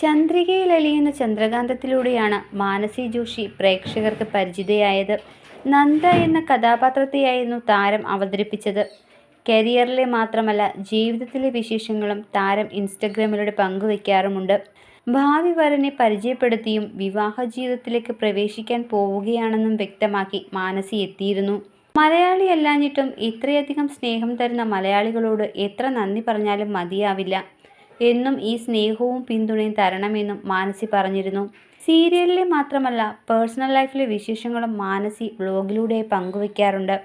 ചന്ദ്രികയിൽ അലിയുന്ന ചന്ദ്രകാന്തത്തിലൂടെയാണ് മാനസി ജോഷി പ്രേക്ഷകർക്ക് പരിചിതയായത്. നന്ദ എന്ന കഥാപാത്രത്തെയായിരുന്നു താരം അവതരിപ്പിച്ചത്. കരിയറിലെ മാത്രമല്ല ജീവിതത്തിലെ വിശേഷങ്ങളും താരം ഇൻസ്റ്റഗ്രാമിലൂടെ പങ്കുവയ്ക്കാറുമുണ്ട് ഭാവി വരനെ പരിചയപ്പെടുത്തിയും വിവാഹ ജീവിതത്തിലേക്ക് പ്രവേശിക്കാൻ പോവുകയാണെന്നും വ്യക്തമാക്കി മാനസി എത്തിയിരുന്നു. മലയാളി അല്ലാഞ്ഞിട്ടും ഇത്രയധികം സ്നേഹം തരുന്ന മലയാളികളോട് എത്ര നന്ദി പറഞ്ഞാലും മതിയാവില്ല. എന്നും ഈ സ്നേഹവും പിന്തുണയും തരണമെന്നും മാനസി പറഞ്ഞിരുന്നു. സീരിയലിലെ മാത്രമല്ല പേഴ്സണൽ ലൈഫിലെ വിശേഷങ്ങളും മാനസി വ്ലോഗിലൂടെ പങ്കുവയ്ക്കാറുണ്ട്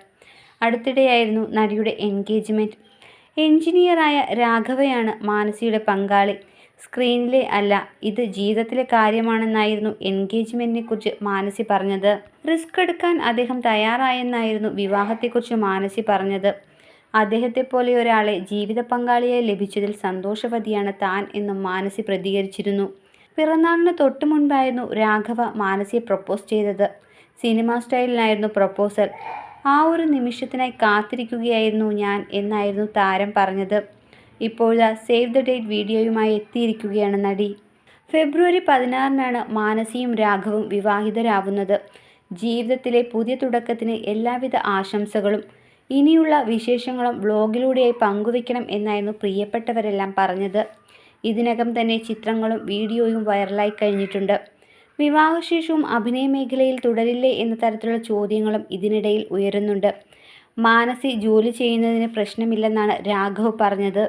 അടുത്തിടെയായിരുന്നു നടിയുടെ എൻഗേജ്മെന്റ് എഞ്ചിനീയറായ രാഘവയാണ് മാനസിയുടെ പങ്കാളി. സ്ക്രീനിലെ അല്ല ഇത് ജീവിതത്തിലെ കാര്യമാണെന്നായിരുന്നു എൻഗേജ്മെന്റിനെ കുറിച്ച് മാനസി പറഞ്ഞത്. റിസ്ക് എടുക്കാൻ അദ്ദേഹം തയ്യാറായെന്നായിരുന്നു വിവാഹത്തെക്കുറിച്ച് മാനസി പറഞ്ഞത്. അദ്ദേഹത്തെ പോലെ ഒരാളെ ജീവിത പങ്കാളിയായി ലഭിച്ചതിൽ സന്തോഷവതിയാണ് താൻ എന്നും മാനസി പ്രതികരിച്ചിരുന്നു. പിറന്നാളിന് തൊട്ടു മുൻപായിരുന്നു രാഘവ മാനസിയെ പ്രപ്പോസ് ചെയ്തത്. സിനിമ സ്റ്റൈലിലായിരുന്നു പ്രപ്പോസൽ. ആ ഒരു നിമിഷത്തിനായി കാത്തിരിക്കുകയായിരുന്നു ഞാൻ എന്നായിരുന്നു താരം പറഞ്ഞത്. ഇപ്പോഴാ സേവ് ദ ഡേറ്റ് വീഡിയോയുമായി എത്തിയിരിക്കുകയാണ് നടി. ഫെബ്രുവരി പതിനാറിനാണ് മാനസിയും രാഘവും വിവാഹിതരാവുന്നത്. ജീവിതത്തിലെ പുതിയ തുടക്കത്തിന് എല്ലാവിധ ആശംസകളും ഇനിയുള്ള വിശേഷങ്ങളും വ്ലോഗിലൂടെയായി പങ്കുവെക്കണം എന്നായിരുന്നു പ്രിയപ്പെട്ടവരെല്ലാം പറഞ്ഞത്. ഇതിനകം തന്നെ ചിത്രങ്ങളും വീഡിയോയും വൈറലായി കഴിഞ്ഞിട്ടുണ്ട്. വിവാഹശേഷവും അഭിനയ മേഖലയിൽ തുടരില്ലേ എന്ന തരത്തിലുള്ള ചോദ്യങ്ങളും ഇതിനിടയിൽ ഉയരുന്നുണ്ട്. മാനസി ജോലി ചെയ്യുന്നതിന് പ്രശ്നമില്ലെന്നാണ് രാഘവ് പറഞ്ഞത്.